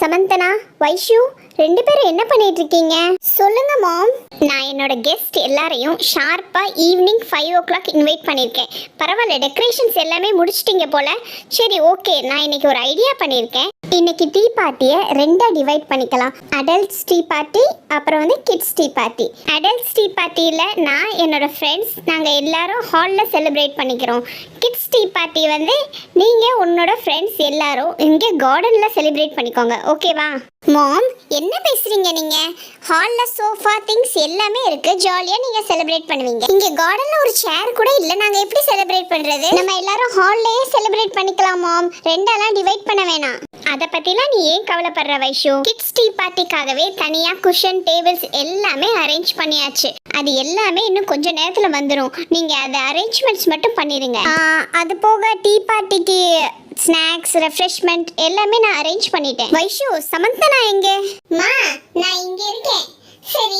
சமந்தனா வைஷு ரெண்டு பேரும் என்ன பண்ணிட்டு இருக்கீங்க சொல்லுங்க மாம் நான் என்னோட கெஸ்ட் எல்லாரையும் ஷார்ப்பா evening five o'clock invite பண்ணியிருக்கேன் பரவாயில்ல டெக்கரேஷன்ஸ் எல்லாமே முடிச்சிட்டீங்க போல. சரி ஓகே நான் இன்னைக்கு ஒரு ஐடியா பண்ணியிருக்கேன் இன்னைக்கு டீ பார்ட்டியை ரெண்டாக டிவைட் பண்ணிக்கலாம். அடல்ட்ஸ் டீ பார்ட்டி அப்புறம் வந்து kids tea party adults tea பார்ட்டியில் நான் என்னோட ஃப்ரெண்ட்ஸ் நாங்கள் எல்லாரும் ஹாலில் செலிப்ரேட் பண்ணிக்கிறோம். கிட்ஸ் டீ பார்ட்டி வந்து நீங்கள் உன்னோட ஃப்ரெண்ட்ஸ் எல்லாரும் இங்கே கார்டனில் செலிப்ரேட் பண்ணிக்கோங்க ஓகேவா மாம் என்ன பேசுறீங்க நீங்க? ஹால்ல சோஃபா திங்ஸ் எல்லாமே இருக்கு. ஜாலியா நீங்க செலிப்ரேட் பண்ணுவீங்க. இங்க கார்டன்ல ஒரு சேர் கூட இல்ல. நாங்க எப்படி செலிப்ரேட் பண்றது? நம்ம எல்லாரும் ஹால்லயே செலிப்ரேட் பண்ணிக்கலாம் மாம் ரெண்டெல்லாம் டிவைட் பண்ண வேணாம். அத பத்திலாம் நீ ஏன் கவலைப்படுற வைஷு? கிட்ஸ் டீ பார்ட்டிக்காகவே தனியா குஷன் டேபிள்ஸ் எல்லாமே அரேஞ்ச் பண்ணியாச்சு. அது எல்லாமே இன்னும் கொஞ்ச நேரத்துல வந்துடும் நீங்க அதை அரேஞ்ச்மெண்ட்ஸ் மட்டும் பண்ணிருங்க. அது போக டீ பார்ட்டிக்கு ஸ்நாக்ஸ் ரெஃப்ரெஷ்மெண்ட் எல்லாமே நான் அரேஞ்ச் பண்ணிட்டேன். வைஷு சமந்தனா எங்கே? மா நான் இங்க இருக்கேன் சரி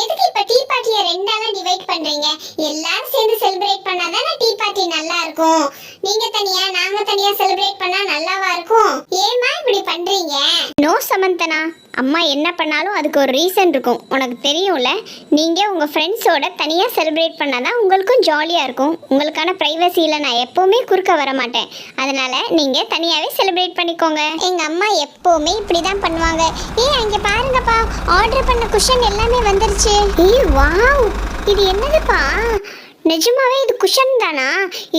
எதுக்கு இப்ப டீ பார்ட்டியை ரெண்டால டிவைட் பண்றீங்க எல்லாரும் சேர்ந்து செலிப்ரேட் பண்ணாதானே டீ பார்ட்டி நல்லா இருக்கும் நீங்க தனியா நாங்க தனியா செலிப்ரேட் பண்ணா நல்லாவா இருக்கும் ஏமா இப்படி பண்றீங்க நோ சமந்தனா அம்மா என்ன பண்ணாலும் அதுக்கு ஒரு ரீசன் இருக்கும். உனக்கு தெரியும்ல நீங்கள் உங்கள் ஃப்ரெண்ட்ஸோட தனியாக செலிப்ரேட் பண்ணாதான் உங்களுக்கும் ஜாலியாக இருக்கும். உங்களுக்கான ப்ரைவசியில் நான் எப்போவுமே குறுக்க வர மாட்டேன். அதனால் நீங்கள் தனியாகவே செலிப்ரேட் பண்ணிக்கோங்க. எங்கள் அம்மா எப்போவுமே இப்படி தான் பண்ணுவாங்க. ஏய் அங்கே பாருங்கப்பா ஆர்டர் பண்ண குஷன் எல்லாமே வந்துருச்சு. ஏய் வாவ் இது என்னதுப்பா? நிஜமாவே இது குஷன் தானா?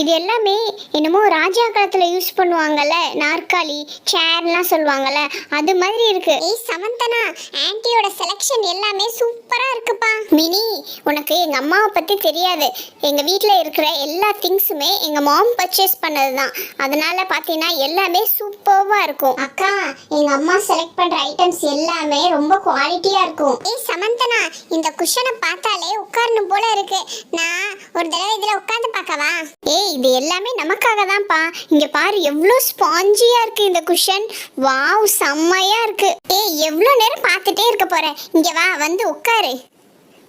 இது எல்லாமே என்னமோ ராஜா காலத்துல யூஸ் பண்ணுவாங்கல்ல நாற்காலி சேர்லாம் சொல்லுவாங்கல்ல அது மாதிரி இருக்கு. ஏய் சமந்தனா ஆன்ட்டியோட செலெக்ஷன் எல்லாமே சூப்பரா இருக்குப்பா. மினி உனக்கு எங்க அம்மாவை பத்தி தெரியாது. எங்க வீட்ல இருக்கிற எல்லா திங்ஸுமே எங்க மாம் பர்ச்சேஸ் பண்ணது தான் அதனால பாத்தீங்கன்னா எல்லாமே சூப்பர்வா இருக்கும். அக்கா எங்க அம்மா செலக்ட் பண்ற ஐட்டம்ஸ் எல்லாமே ரொம்ப குவாலிட்டியா இருக்கும். ஏய் சமந்தனா இந்த குஷனை பார்த்தாலே உட்காரணும் போல இருக்கு. நான் ஒரு தடவை இதுல உட்காந்து பார்க்கவா? ஏய் இது எல்லாமே நமக்காக தான்ப்பா இங்க பாரு எவ்வளோ ஸ்பாஞ்சியா இருக்கு இந்த குஷன் வாவ் செம்மையா இருக்கு. ஏய் எவ்வளோ நேரம் பார்த்துட்டே இருக்க போறேன் இங்க வா வந்து உட்காரு.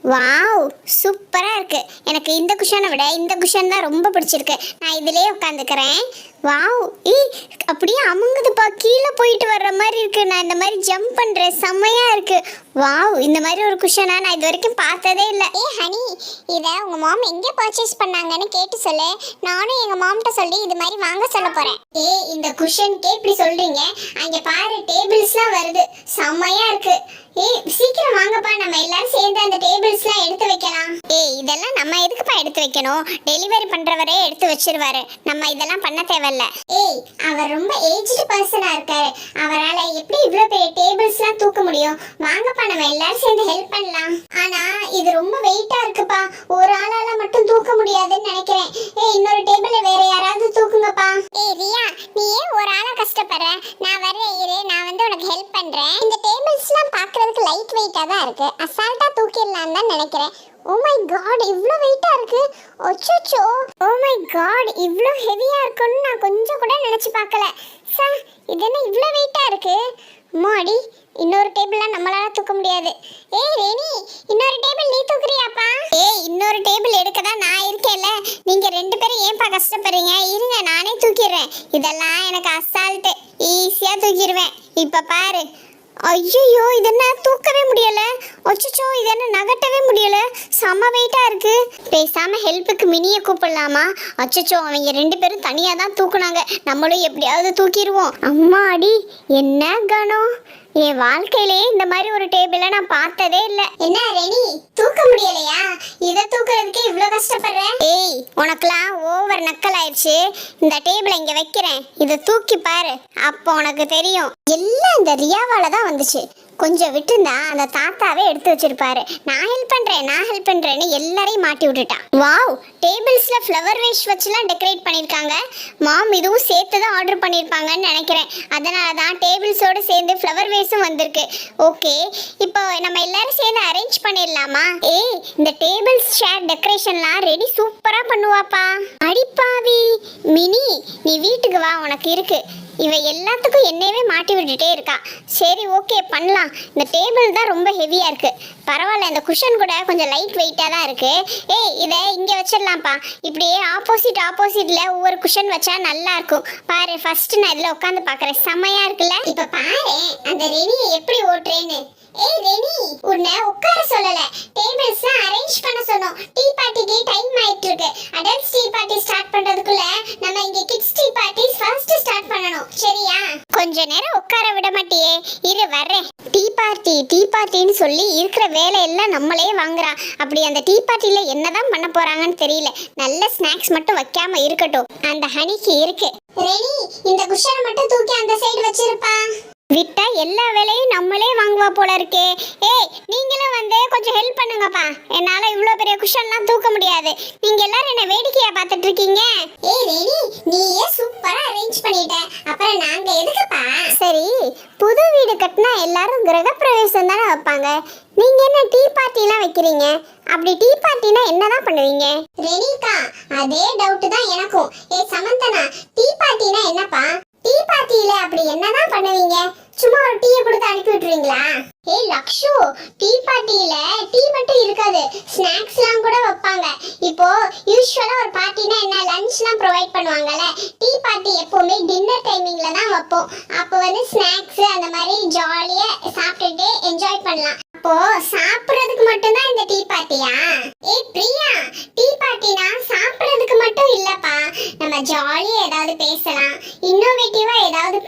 வாவ் சூப்பராக இருக்கு. எனக்கு இந்த குஷனை விட இந்த குஷன் தான் ரொம்ப பிடிச்சிருக்கு. நான் இதிலே உட்காந்துக்கிறேன் வாவ். ஏய் அப்படியே அமுங்குதுப்பா. கீழே போயிட்டு வர்ற மாதிரி இருக்கு. நான் இந்த மாதிரி ஜம்ப் பண்ணுறேன் செம்மையா இருக்கு. வாவ் இந்த மாதிரி ஒரு குஷனா நான் இது வரைக்கும் பார்த்ததே இல்லை. ஏ ஹனி இதை உங்கள் மாம் எங்கே பர்ச்சேஸ் பண்ணாங்கன்னு கேட்டு சொல்லு. நானும் எங்கள் மாம்கிட்ட சொல்லி இது மாதிரி வாங்க சொல்ல போகிறேன் ஏ இந்த குஷனுக்கே இப்படி சொல்கிறீங்க அங்கே பாரு டேபிள்ஸ்லாம் வருது. செம்மையா இருக்கு. ஏய் சீக்கிரம் வாங்கப்பா. நம்ம எல்லாரும் சேர்ந்து அந்த டேபிள்ஸ்லாம் எடுத்து வைக்கலாம். இதெல்லாம் நம்ம எதுக்குப்பா எடுத்து வைக்கணும்? டெலிவரி பண்றவரே எடுத்து வச்சிருவாரு. நம்ம இதெல்லாம் பண்ண தேவையில்ல. ஏய் அவர் ரொம்ப ஏஜ்டு பர்சனா இருக்காரு. அவரால எப்படி இவ்வளவு பெரிய டேபிள்ஸ்லாம் தூக்க முடியும்? வாங்கப்பா நம்ம எல்லாரும் சேர்ந்து ஹெல்ப் பண்ணலாம். ஆனா இது ரொம்ப வெயிட்டா இருக்குப்பா. ஒரு ஆளால மட்டும் தூக்க முடியாதுன்னு நினைக்கிறேன். ஏய் இன்னொரு டேபிள் வேற யாராவது தூக்குங்கப்பா. ஏய் ரியா நீ ஏன் ஒரு ஆளா கஷ்டப்படுற? நான் வரேன் இரு நான் வந்து உனக்கு ஹெல்ப் பண்றேன் இந்த டேபிள்ஸ்லாம் பார்க்கிறதுக்கு லைட் வெயிட்டா தான் இருக்கு. அசால்ட்டா தூக்கிடலான்னு தான் நினைக்கிறேன். ஓ மை காட் இவ்ளோ வெயிட்டா இருக்கு. ஒச்சோச்சோ ஓ oh மை காட் இவ்ளோ ஹெவியா இருக்குன்னு நான் கொஞ்சம் கூட நினைச்சு பார்க்கல. சார் இது என்ன இவ்ளோ வெயிட்டா இருக்கு? மாடி இன்னொரு டேபிள்லாம் நம்மளால தூக்க முடியாது. ஏய் ரேணி இன்னொரு டேபிள் நீ தூக்குறியாப்பா? ஏய் இன்னொரு டேபிள் எடுக்க தான் நான் இருக்கேன்ல. நீங்க ரெண்டு பேரும் ஏன்பா கஷ்டப்படுறீங்க? இருங்க நானே தூக்கிடுறேன். இதெல்லாம் எனக்கு அசால்ட்டு ஈஸியா தூக்கிடுவேன். இப்போ பாரு. ஐயோ இது என்ன? தூக்கவே முடியல. அச்சச்சோ இது என்ன? நகட்டவே முடியல. செம வெயிட்டா இருக்கு. பேசாம ஹெல்ப்புக்கு மினிய கூப்பிடலாமா? அச்சச்சோ அவங்க ரெண்டு பேரும் தனியா தான் தூக்குனாங்க. நம்மளும் எப்படியாவது தூக்கிடுவோம். அம்மாடி என்ன கணம்? என் வாழ்க்கையிலே இந்த மாதிரி ஒரு டேபிள நான் பார்த்ததே இல்ல. என்ன ரெனி? தூக்க முடியலையா? இத தூக்குறதுக்கு இவ்ளோ கஷ்டப்படுற? ஏய் உனக்குலாம் ஓவர் நக்கல் ஆயிடுச்சு. இந்த டேபிள் இங்க வைக்கிறேன். இத தூக்கி பாரு. அப்போ உனக்கு தெரியும். எல்லாம் இந்த ரியாவால தான் வந்துச்சு. கொஞ்சம் விட்டுருந்தா அந்த தாத்தாவே எடுத்து வச்சிருப்பாரு. நான் ஹெல்ப் பண்றேன் நான் ஹெல்ப் பண்றேன்னு எல்லாரையும் மாட்டி விட்டுட்டான். வாவ் டேபிள்ஸ்ல ஃப்ளவர் வேஷ் வச்சுலாம் டெக்கரேட் பண்ணிருக்காங்க. மாம் இதுவும் சேர்த்து தான் ஆர்டர் பண்ணியிருப்பாங்கன்னு நினைக்கிறேன். அதனால தான் டேபிள்ஸோட சேர்ந்து ஃப்ளவர் வேஸும் வந்திருக்கு. ஓகே இப்போ நம்ம எல்லாரும் சேர்ந்து அரேஞ்ச் பண்ணிடலாமா? ஏய் இந்த டேபிள்ஸ் ஷேர் டெக்கரேஷன்லாம் ரெடி சூப்பராக பண்ணுவாப்பா. அடிப்பாவி. மினி நீ வீட்டுக்கு வா உனக்கு இருக்கு. இவ எல்லாத்துக்கும் என்னையவே மாட்டி விட்டுட்டே இருக்கா. சரி ஓகே பண்ணலாம். இந்த டேபிள் தான் ரொம்ப ஹெவியா இருக்கு. பரவாயில்ல இந்த குஷன் கூட கொஞ்சம் லைட் வெயிட்டா தான் இருக்கு. ஏய் இதை இங்கே வச்சிடலாம்ப்பா. இப்படியே ஆப்போசிட் ஆப்போசிட்ல ஒவ்வொரு குஷன் வச்சா நல்லா இருக்கும். பாரு ஃபர்ஸ்ட் நான் இதில் உட்காந்து பாக்குறேன் செம்மையா இருக்குல்ல? இப்போ பாரு அந்த ரெனியை எப்படி ஓட்டுறேன்னு. ஏய் ரெனி உன்னை உட்கார சொல்லல. டேபிள்ஸ் அரேஞ்ச் பண்ண சொன்னோம். டீ பார்ட்டிக்கு டைம் ஆயிட்டு இருக்கு. அடல்ட்ஸ் டீ பார்ட்டி ஸ்டார்ட் பண்றதுக்குள்ள நம்ம இங்க kids tea party first start பண்ணணும் சரியா கொஞ்ச நேரம் உட்கார விட மாட்டியே. இரு வர்றேன் டீ பார்ட்டி டீ பார்ட்டின்னு சொல்லி இருக்கிற வேலையெல்லாம் நம்மளே வாங்குறான் அப்படி அந்த டீ பார்ட்டில என்னதான் பண்ண போறாங்கன்னு தெரியல. நல்ல ஸ்நாக்ஸ் மட்டும் வைக்காம இருக்கட்டும். அந்த ஹனிக்கு இருக்கு. ரெனி இந்த குஷனை மட்டும் தூக்கி அந்த சைடு வச்சிருப்பா. விட்டா எல்லா வேலையும் நம்மளே வாங்குவா போல இருக்கே. ஏய் நீங்களும் வந்து கொஞ்சம் ஹெல்ப் பண்ணுங்கப்பா. என்னால இவ்ளோ பெரிய குஷன்லாம் தூக்க முடியாது. நீங்க எல்லாரும் என்ன வேடிக்கையா பார்த்துட்டு இருக்கீங்க? ஏய் ரெடி நீ ஏன் அரேஞ்ச் பண்ணிட்ட அப்புறம் நாங்க எதுக்குப்பா சரி புது வீடு கட்டினா எல்லாரும் கிரகப்பிரவேசம் தானே வைப்பாங்க. நீங்க என்ன டீ பார்ட்டிலாம் வைக்கிறீங்க? அப்படி டீ பார்ட்டினா என்னதான் பண்ணுவீங்க? ரெனிகா அதே டவுட் தான் எனக்கும். ஏ சமந்தனா டீ பார்ட்டினா என்னப்பா? டீ பார்ட்டியில அப்படி என்னதான் பண்ணுவீங்க? சும்மா ஒரு டீயை கொடுத்து அனுப்பி விட்டுருவீங்களா? ஏய் லக்ஷு டீ பார்ட்டியில டீ மட்டும் இருக்காது. ஸ்நாக்ஸ்லாம் கூட வைப்பாங்க. இப்போ யூஸ்வலா ஒரு பார்ட்டினா என்ன லஞ்ச்லாம் ப்ரொவைட் பண்ணுவாங்கல்ல டீ பார்ட்டி எப்பவுமே டின்னர் டைமிங்ல தான் வைப்போம். அப்போ வந்து ஸ்நாக்ஸ் அந்த மாதிரி ஜாலியா சாப்பிட்டுட்டு என்ஜாய் பண்ணலாம். அப்போ சாப்பிடுறதுக்கு மட்டும் தான் இந்த டீ பார்ட்டியா ஏய் பிரியா டீ பார்ட்டினா சாப்பிடறதுக்கு மட்டும் இல்லப்பா. நம்ம ஜாலியா ஏதாவது பேசலாம். இன்னோவேட்டிவ்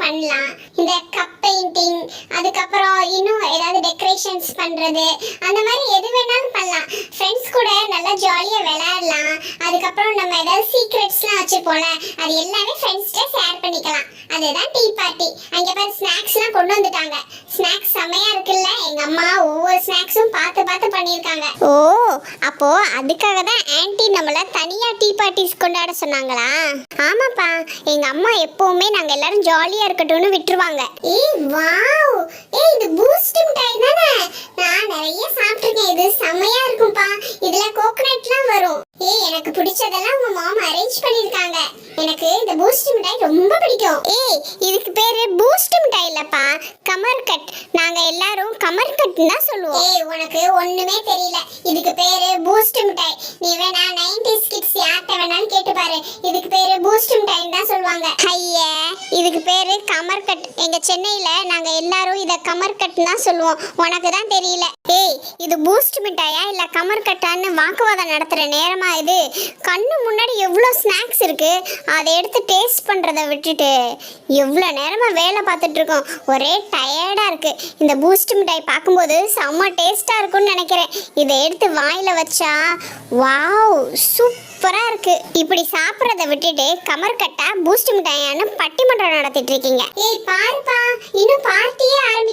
பண்ணலாம். இந்த கப் பெயிண்டிங் அதுக்கப்புறம் இன்னும் ஏதாவது டெக்கரேஷன்ஸ் பண்றது அந்த மாதிரி எது வேணாலும் பண்ணலாம். ஃப்ரெண்ட்ஸ் கூட நல்லா ஜாலியா விளையாடலாம். அதுக்கப்புறம் நம்ம ஏதாவது சீக்ரெட்ஸ்லாம் வச்சிருப்போம்ல அது எல்லாமே ஃப்ரெண்ட்ஸ்கிட்ட ஷேர் பண்ணிக்கலாம். அதுதான் டீ பார்ட்டி அங்க பாரு ஸ்நாக்ஸ்லாம் கொண்டு வந்துட்டாங்க. ஸ்நாக்ஸ் செமையா இருக்குல்ல? எங்க அம்மா ஒவ்வொரு ஸ்நாக்ஸும் பார்த்து பார்த்து பண்ணியிருக்காங்க. ஓ அப்போ அதுக்காக தான் ஆன்ட்டி நம்மள தனியா டீ பார்ட்டிஸ் கொண்டாட சொன்னாங்களா? ஆமாப்பா. எங்க அம்மா எப்பவுமே நாங்க எல்லாரும் ஜாலியா இருக்கட்டும்னு விட்டுருவாங்க. ஏய் வாவ். ஏய் இது பூஸ்ட் மிட்டாய் தானே. நான் நிறைய சாப்பிட்டிருக்கேன். இது செமையா இருக்கும்பா. இதுல கோகனட்லாம் வரும். ஏய் எனக்கு பிடிச்சதெல்லாம் உங்க மாமா அரேஞ்ச் பண்ணிருக்காங்க. எனக்கு இந்த பூஸ்ட் மிட்டாய் ரொம்ப பிடிக்கும். ஏய் இதுக்கு பேரு பூஸ்ட் மிட்டாய் இல்லப்பா கமர்கட் நாங்க எல்லாரும் கமர்கட் தான் சொல்லுவோம். ஏய் உனக்கு ஒண்ணுமே தெரியல. இதுக்கு பேரு பூஸ்ட் மிட்டாய். நீ வேணா 90s கிட்ஸ் யார்ட்ட வேணாலும் கேட்டு பாரு. இதுக்கு பேரு பூஸ்ட் மிட்டாய் தான் சொல்லுவாங்க. ஐயே இதுக்கு பேரு கமர்கட் எங்க சென்னையில நாங்க எல்லாரும் இத கமர்கட் தான் சொல்லுவோம். உனக்கு தான் தெரியல. ஏய் இது பூஸ்ட் மிட்டாயா இல்லை கமர் கட்டான்னு வாக்குவாதம் நடத்துகிற நேரமா இது? கண்ணு முன்னாடி எவ்வளோ ஸ்நாக்ஸ் இருக்கு? அதை எடுத்து டேஸ்ட் பண்றதை விட்டுட்டு எவ்வளோ நேரமாக வேலை பார்த்துட்ருக்கோம் ஒரே டயர்டாக இருக்கு. இந்த பூஸ்ட் மிட்டாய் பார்க்கும்போது செம்ம டேஸ்ட்டாக இருக்கும்னு நினைக்கிறேன். இதை எடுத்து வாயில் வச்சா வாவ் சூப்பராக இருக்கு. இப்படி சாப்பிட்றத விட்டுட்டு கமர் கட்டா பூஸ்ட் மிட்டாயான்னு பட்டிமன்றம் நடத்திட்டு இருக்கீங்க. ஏய் பாருப்பா இன்னும் பார்ட்டியே ஆரம்பி